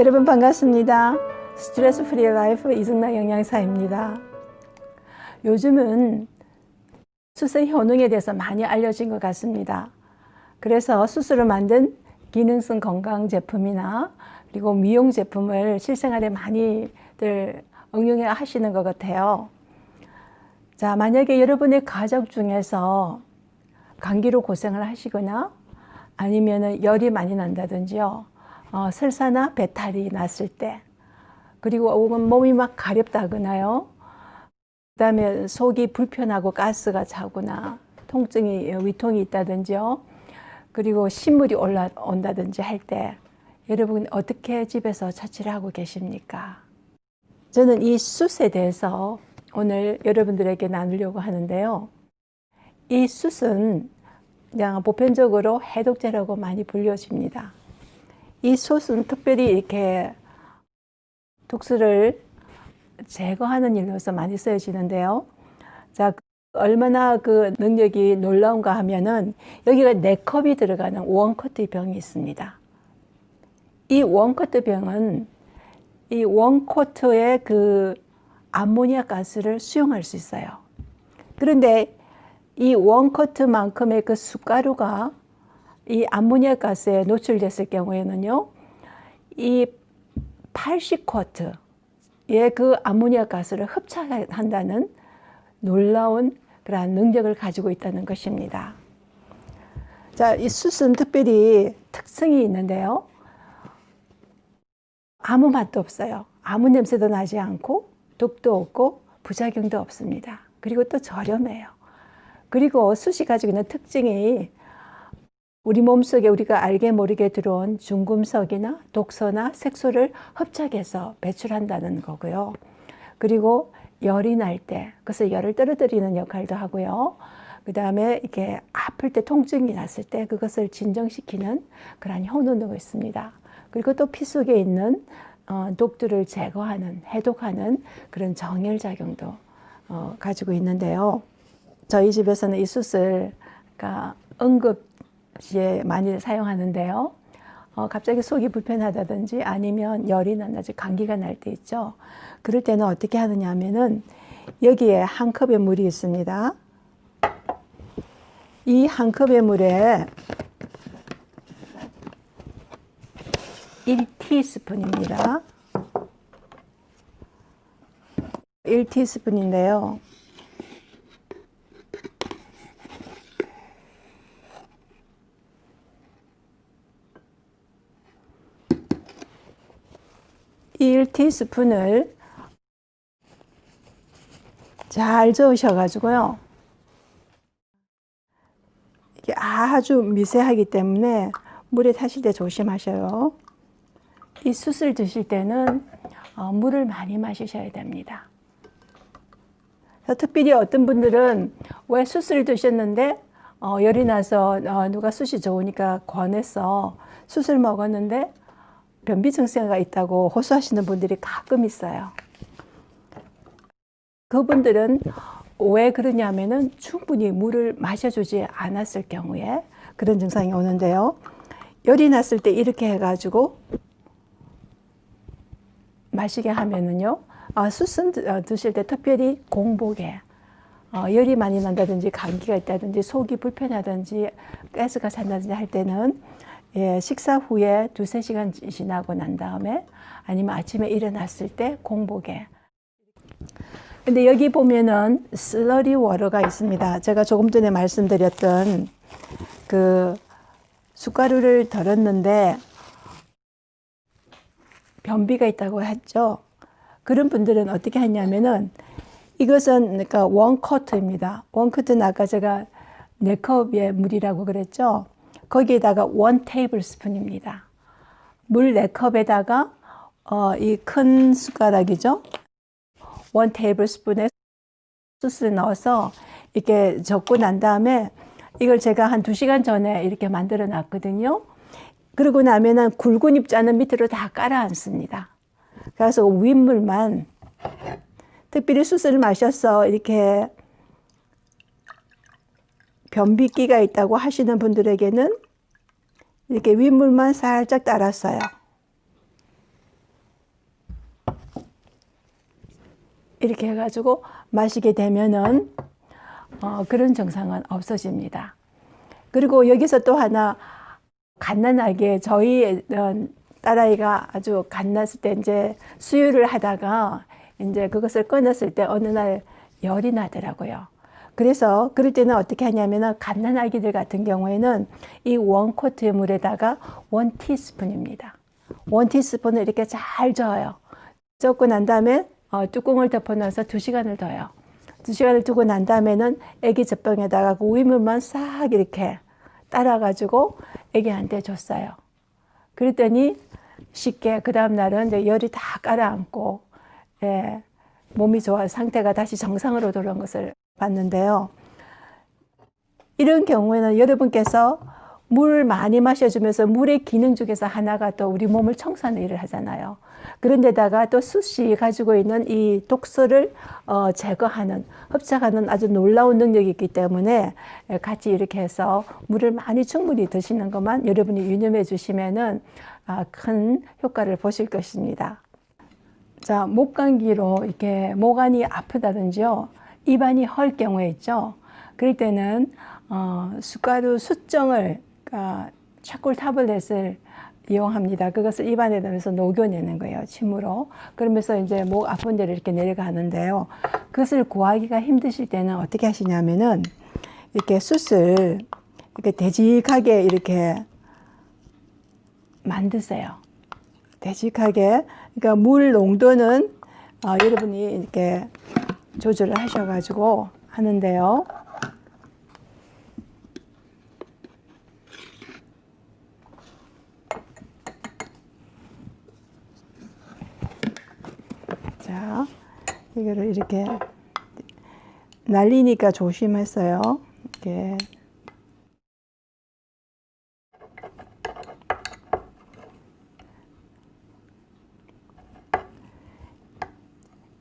여러분 반갑습니다. 스트레스 프리 라이프 이승나 영양사입니다. 요즘은 수술 효능에 대해서 많이 알려진 것 같습니다. 그래서 수술을 만든 기능성 건강 제품이나 그리고 미용 제품을 실생활에 많이들 응용해 하시는 것 같아요. 자, 만약에 여러분의 가족 중에서 감기로 고생을 하시거나 아니면 열이 많이 난다든지요. 어, 설사나 배탈이 났을 때 그리고 혹은 몸이 막 가렵다거나요. 그다음에 속이 불편하고 가스가 차거나 통증이 위통이 있다든지요. 그리고 신물이 올라온다든지 할 때 여러분 어떻게 집에서 처치를 하고 계십니까? 저는 이 숯에 대해서 오늘 여러분들에게 나누려고 하는데요. 이 숯은 그냥 보편적으로 해독제라고 많이 불려집니다. 이 숯은 특별히 이렇게 독소를 제거하는 일로서 많이 쓰여지는데요. 자, 얼마나 그 능력이 놀라운가 하면은 여기가 네 컵이 들어가는 원커트 병이 있습니다. 이 원커트 병은 이 원코트의 그 암모니아 가스를 수용할 수 있어요. 그런데 이 원코트만큼의 그 숟가루가 이 암모니아 가스에 노출됐을 경우에는요, 이 80쿼트의 그 암모니아 가스를 흡착한다는 놀라운 그러한 능력을 가지고 있다는 것입니다. 자, 이 숯은 특별히 특성이 있는데요. 아무 맛도 없어요. 아무 냄새도 나지 않고 독도 없고 부작용도 없습니다. 그리고 또 저렴해요. 그리고 숯이 가지고 있는 특징이 우리 몸속에 우리가 알게 모르게 들어온 중금속이나 독소나 색소를 흡착해서 배출한다는 거고요. 그리고 열이 날 때, 그것을 열을 떨어뜨리는 역할도 하고요. 그 다음에 이렇게 아플 때 통증이 났을 때 그것을 진정시키는 그러한 효능도 있습니다. 그리고 또 피 속에 있는 어, 독들을 제거하는, 해독하는 그런 정열 작용도 어, 가지고 있는데요. 저희 집에서는 이 숯을 그러니까 응급 시에 많이 사용하는데요. 어, 갑자기 속이 불편하다든지 아니면 열이 난다든지 감기가 날 때 있죠. 그럴 때는 어떻게 하느냐 하면은 여기에 한 컵의 물이 있습니다. 이 한 컵의 물에 1티스푼입니다. 1티스푼인데요. 이 1티스푼을 잘 저으셔가지고요. 이게 아주 미세하기 때문에 물에 타실 때 조심하셔요. 이 숯을 드실 때는 어, 물을 많이 마시셔야 됩니다. 특별히 어떤 분들은 왜 숯을 드셨는데 어, 열이 나서 어, 누가 숯이 좋으니까 권해서 숯을 먹었는데 변비 증세가 있다고 호소하시는 분들이 가끔 있어요. 그분들은 왜 그러냐면은 충분히 물을 마셔주지 않았을 경우에 그런 증상이 오는데요. 열이 났을 때 이렇게 해가지고 마시게 하면은요, 아, 숯은 드실 때 특별히 공복에 어, 열이 많이 난다든지 감기가 있다든지 속이 불편하든지 가스가 찬다든지 할 때는 예, 식사 후에 두세 시간 지나고 난 다음에 아니면 아침에 일어났을 때 공복에 근데 여기 보면은 슬러리 워터가 있습니다. 제가 조금 전에 말씀드렸던 그 숟가루를 덜었는데 변비가 있다고 했죠. 그런 분들은 어떻게 하냐면은 이것은 그러니까 원 커트입니다. 원 커트는 아까 제가 네 컵의 물이라고 그랬죠. 거기에다가 원 테이블 스푼입니다. 물네 컵에다가 어, 이 큰 숟가락이죠. 원 테이블 스푼에 소스를 넣어서 이렇게 적고 난 다음에 이걸 제가 한두 시간 전에 이렇게 만들어 놨거든요. 그러고 나면은 굵은 입자는 밑으로 다 깔아 앉습니다. 그래서 윗물만 특별히 수술을 마셔서 이렇게 변비기가 있다고 하시는 분들에게는 이렇게 윗물만 살짝 따랐어요. 이렇게 해가지고 마시게 되면은 어, 그런 증상은 없어집니다. 그리고 여기서 또 하나 갓난아기에 저희 어, 딸아이가 아주 갓났을 때 이제 수유를 하다가 이제 그것을 끊었을 때 어느 날 열이 나더라고요. 그래서 그럴 때는 어떻게 하냐면은 갓난 아기들 같은 경우에는 이 원코트 물에다가 원 티스푼입니다. 원 티스푼을 이렇게 잘 저어요. 젓고 난 다음에 어, 뚜껑을 덮어놔서 두 시간을 둬요. 두 시간을 두고 난 다음에는 애기 젖병에다가 그 우유물만 싹 이렇게 따라가지고 애기한테 줬어요. 그랬더니 쉽게 그 다음 날은 이제 열이 다 깔아앉고 예, 몸이 좋아 상태가 다시 정상으로 돌아온 것을 봤는데요. 이런 경우에는 여러분께서 물 많이 마셔주면서 물의 기능 중에서 하나가 또 우리 몸을 청소하는 일을 하잖아요. 그런데다가 또 숯이 가지고 있는 이 독소를 어, 제거하는, 흡착하는 아주 놀라운 능력이 있기 때문에 같이 이렇게 해서 물을 많이 충분히 드시는 것만 여러분이 유념해 주시면은 아, 큰 효과를 보실 것입니다. 자, 목 감기로 이렇게 목안이 아프다든지요, 입안이 헐 경우에 있죠. 그럴 때는 어, 숟가루 숫정을 아, 차콜 타블렛을 이용합니다. 그것을 입안에 넣으면서 녹여내는 거예요. 침으로. 그러면서 이제 목 아픈 데를 이렇게 내려가는데요. 그것을 구하기가 힘드실 때는 어떻게 하시냐면은 이렇게 숯을 이렇게 되직하게 이렇게 만드세요. 되직하게. 그러니까 물 농도는 어, 여러분이 이렇게 조절을 하셔가지고 하는데요. 자, 이거를 이렇게 날리니까 조심했어요. 이렇게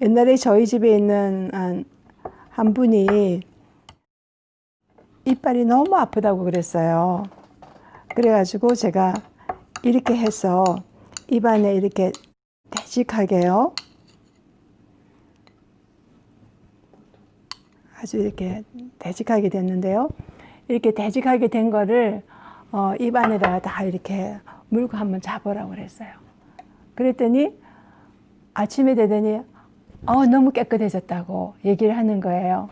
옛날에 저희 집에 있는 한, 한 분이 이빨이 너무 아프다고 그랬어요. 그래가지고 제가 이렇게 해서 입안에 이렇게 되직하게요. 아주 이렇게 되직하게 됐는데요. 이렇게 되직하게 된 거를 어, 입안에다가 다 이렇게 물고 한번 잡으라고 그랬어요. 그랬더니 아침에 되더니 어, 너무 깨끗해졌다고 얘기를 하는 거예요.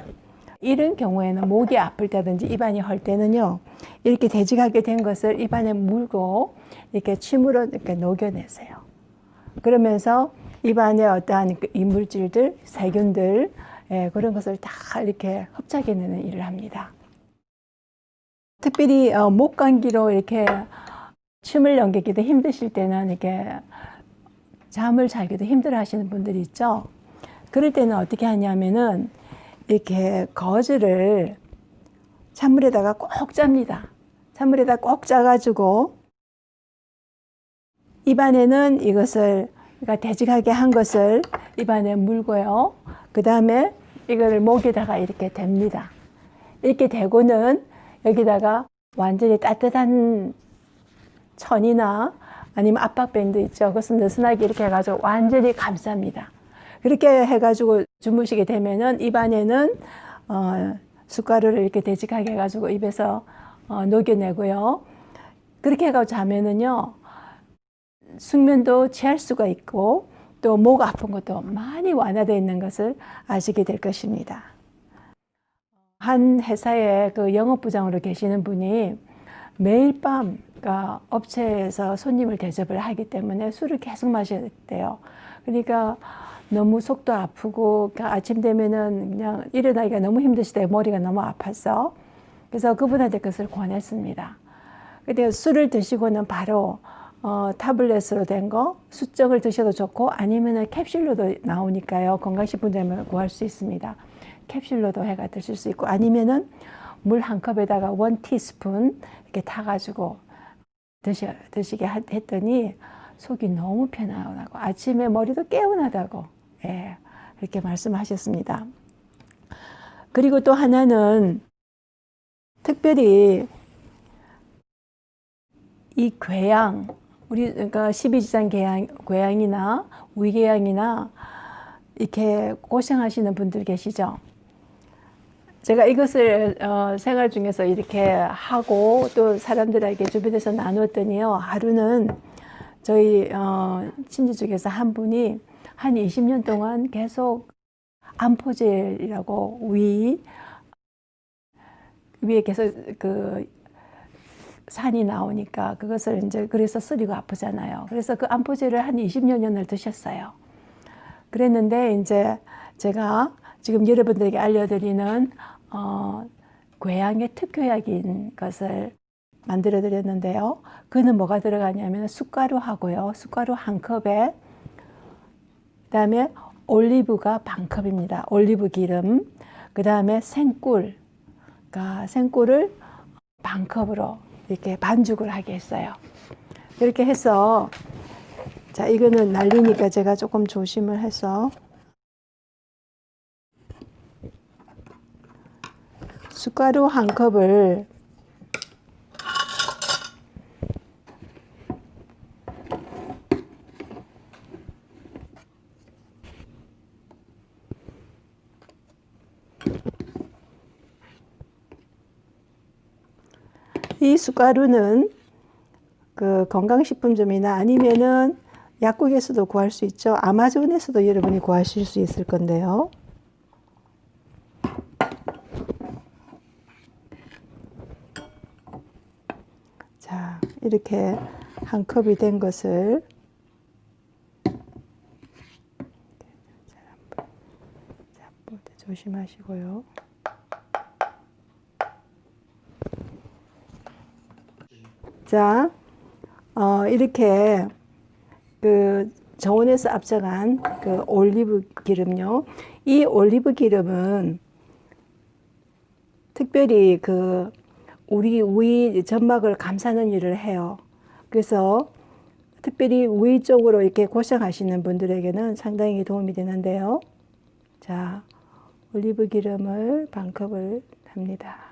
이런 경우에는 목이 아플 때든지 입안이 헐 때는요, 이렇게 되직하게 된 것을 입안에 물고 이렇게 침으로 이렇게 녹여내세요. 그러면서 입안에 어떠한 그 이물질들, 세균들, 예, 그런 것을 다 이렇게 흡착해내는 일을 합니다. 특별히 어, 목 감기로 이렇게 춤을 넘기기도 힘드실 때는 이렇게 잠을 자기도 힘들어 하시는 분들이 있죠. 그럴 때는 어떻게 하냐면은 이렇게 거즈를 찬물에다가 꼭 짭니다. 찬물에다 꼭 짜가지고 입안에는 이것을 그러니까 되직하게 한 것을 입안에 물고요. 그 다음에 이거를 목에다가 이렇게 댑니다. 이렇게 대고는 여기다가 완전히 따뜻한 천이나 아니면 압박밴드 있죠. 그것은 느슨하게 이렇게 해가지고 완전히 감쌉니다. 그렇게 해가지고 주무시게 되면은 입안에는 어, 숟가루를 이렇게 되직하게 해가지고 입에서 어, 녹여내고요. 그렇게 해가지고 자면은요, 숙면도 취할 수가 있고 또 목 아픈 것도 많이 완화되어 있는 것을 아시게 될 것입니다. 한 회사에 그 영업부장으로 계시는 분이 매일 밤 그러니까 업체에서 손님을 대접을 하기 때문에 술을 계속 돼요. 그러니까 너무 속도 아프고 그러니까 아침 되면은 그냥 일어나기가 너무 힘드시대 머리가 너무 아파서 그래서 그분한테 그것을 권했습니다. 근데 술을 드시고는 바로 어, 타블렛으로 된 거, 수정을 드셔도 좋고 아니면은 캡슐로도 나오니까요. 건강식품점을 구할 수 있습니다. 캡슐로도 해가 드실 수 있고 아니면은 물 한 컵에다가 원 티스푼 이렇게 타가지고 드시, 드시게 하- 했더니 속이 너무 편안하고 아침에 머리도 개운하다고 예, 이렇게 말씀하셨습니다. 그리고 또 하나는 특별히 이 궤양, 우리 그러니까 십이지장 궤양, 궤양이나 위궤양이나 이렇게 고생하시는 분들 계시죠? 제가 이것을 어, 생활 중에서 이렇게 하고 또 사람들에게 주변에서 나누었더니요. 하루는 저희 어, 친지 중에서 한 분이 한 20년 동안 계속 암포젤이라고 위 위에 계속 그 산이 나오니까 그것을 이제 그래서 쓰리고 아프잖아요. 그래서 그 암포제를 한 20여 년을 드셨어요. 그랬는데 이제 제가 지금 여러분들에게 알려드리는 어, 궤양의 특효약인 것을 만들어 드렸는데요. 그는 뭐가 들어가냐면 숟가루하고요. 숟가루 한 컵에 그 다음에 올리브가 반 컵입니다. 올리브 기름. 그 다음에 생꿀. 그러니까 생꿀을 반 컵으로 이렇게 반죽을 하게 했어요. 이렇게 해서 자 이거는 날리니까 제가 조금 조심을 해서 숟가루 한 컵을 이 숟가루는 그 건강식품점이나 아니면은 약국에서도 구할 수 있죠. 아마존에서도 여러분이 구하실 수 있을 건데요. 자, 이렇게 한 컵이 된 것을 때 조심하시고요. 자, 어, 이렇게 그 저온에서 앞서간 그 올리브 기름요. 이 올리브 기름은 특별히 그 우리 위 점막을 감싸는 일을 해요. 그래서 특별히 위 쪽으로 이렇게 고생하시는 분들에게는 상당히 도움이 되는데요. 자, 올리브 기름을 반 컵을 합니다.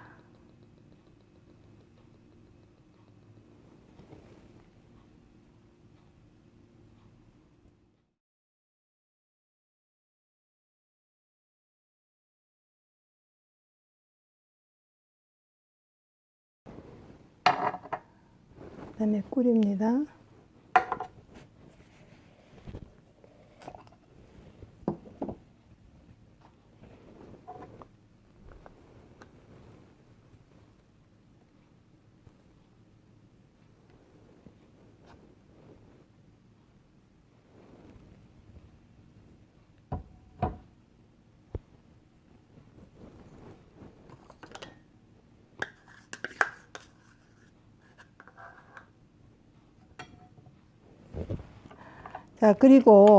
그 다음에 꿀입니다. 자, 그리고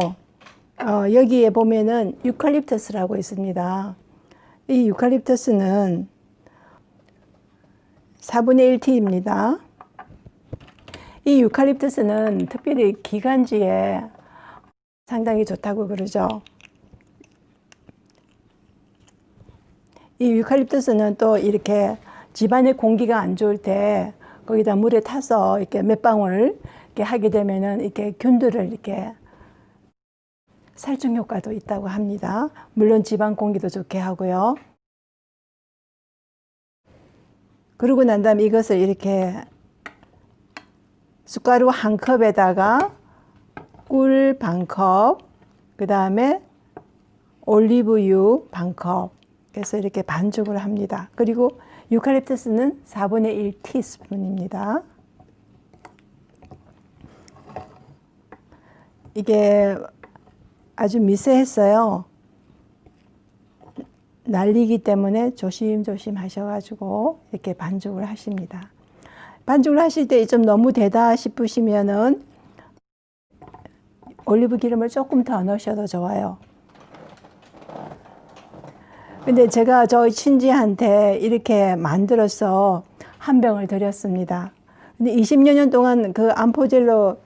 어, 여기에 보면은 유칼립터스라고 있습니다. 이 유칼립터스는 4분의 1T입니다. 이 유칼립터스는 특별히 기관지에 상당히 좋다고 그러죠. 이 유칼립터스는 또 이렇게 집안의 공기가 안 좋을 때 거기다 물에 타서 이렇게 몇 방울 이렇게 하게 되면은 이렇게 균들을 이렇게 살충 효과도 있다고 합니다. 물론 집안 공기도 좋게 하고요. 그러고 난 다음에 이것을 이렇게 숟가루 한 컵에다가 꿀 반 컵, 그 다음에 올리브유 반 컵, 그래서 이렇게 반죽을 합니다. 그리고 유칼립투스는 4분의 1 티스푼입니다. 이게 아주 미세했어요. 날리기 때문에 조심조심 하셔가지고 이렇게 반죽을 하십니다. 반죽을 하실 때 좀 너무 되다 싶으시면은 올리브 기름을 조금 더 넣으셔도 좋아요. 근데 제가 저희 친지한테 이렇게 만들어서 한 병을 드렸습니다. 근데 20여 년 동안 그 암포젤로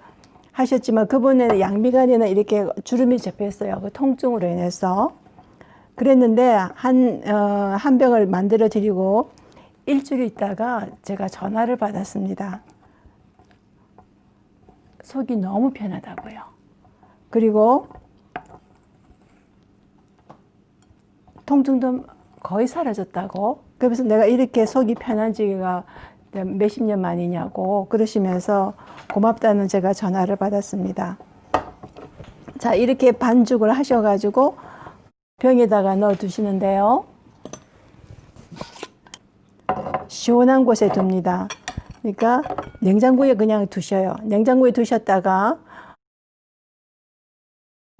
하셨지만 그분의 양미간에는 이렇게 주름이 접혔어요. 그 통증으로 인해서. 그랬는데 한, 어, 한 병을 만들어 드리고 일주일 있다가 제가 전화를 받았습니다. 속이 너무 편하다고요. 그리고 통증도 거의 사라졌다고. 그래서 내가 이렇게 속이 편한 지가 몇십 년 만이냐고 그러시면서 고맙다는 제가 전화를 받았습니다. 자, 이렇게 반죽을 하셔가지고 병에다가 넣어 두시는데요. 시원한 곳에 둡니다. 그러니까 냉장고에 그냥 두셔요. 냉장고에 두셨다가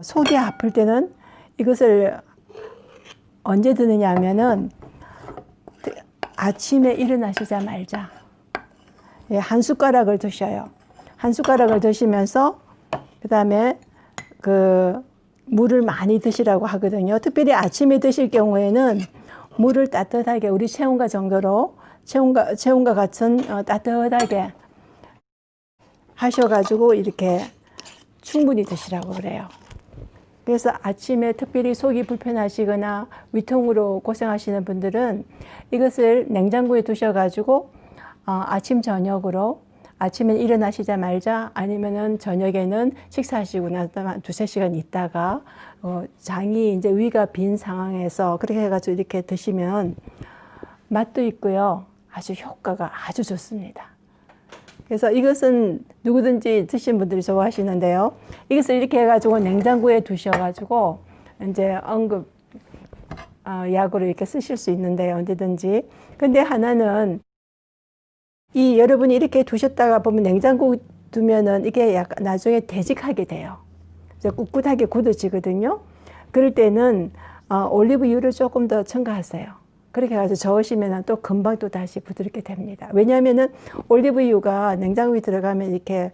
속이 아플 때는 이것을 언제 드느냐 하면은 아침에 일어나시자마자 예, 한 숟가락을 드셔요. 한 숟가락을 드시면서 그다음에 그 물을 많이 드시라고 하거든요. 특별히 아침에 드실 경우에는 물을 따뜻하게 우리 체온과 정도로 체온과 체온과 같은 어, 따뜻하게 하셔가지고 이렇게 충분히 드시라고 그래요. 그래서 아침에 특별히 속이 불편하시거나 위통으로 고생하시는 분들은 이것을 냉장고에 두셔가지고 어, 아침 저녁으로 아침에 일어나시자마자 아니면은 저녁에는 식사하시고 나서 한 두세 시간 있다가 어, 장이 이제 위가 빈 상황에서 그렇게 해가지고 이렇게 드시면 맛도 있고요. 아주 효과가 아주 좋습니다. 그래서 이것은 누구든지 드신 분들이 좋아하시는데요. 이것을 이렇게 해가지고 냉장고에 두셔가지고 이제 응급 어, 약으로 이렇게 쓰실 수 있는데요. 언제든지. 근데 하나는 이 여러분이 이렇게 두셨다가 보면 냉장고 두면은 이게 약간 나중에 되직하게 돼요. 꿋꿋하게 굳어지거든요. 그럴 때는 어, 올리브유를 조금 더 첨가하세요. 그렇게 해서 저으시면 또 금방 또 다시 부드럽게 됩니다. 왜냐하면은 올리브유가 냉장고에 들어가면 이렇게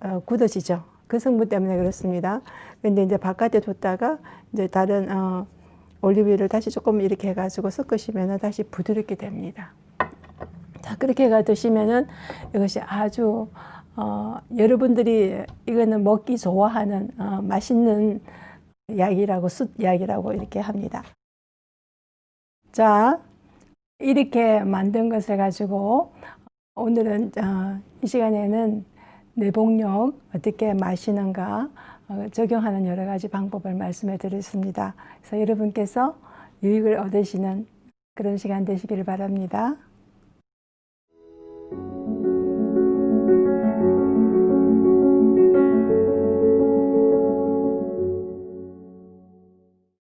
어, 굳어지죠. 그 성분 때문에 그렇습니다. 근데 이제 바깥에 뒀다가 이제 다른 어, 올리브유를 다시 조금 이렇게 해가지고 섞으시면 다시 부드럽게 됩니다. 자, 그렇게 해가 드시면은 이것이 아주, 어, 여러분들이 이거는 먹기 좋아하는, 어, 맛있는 약이라고, 숯 약이라고 이렇게 합니다. 자, 이렇게 만든 것을 가지고 오늘은, 어, 이 시간에는 내복력 어떻게 마시는가 어, 적용하는 여러 가지 방법을 말씀해 드렸습니다. 그래서 여러분께서 유익을 얻으시는 그런 시간 되시기를 바랍니다.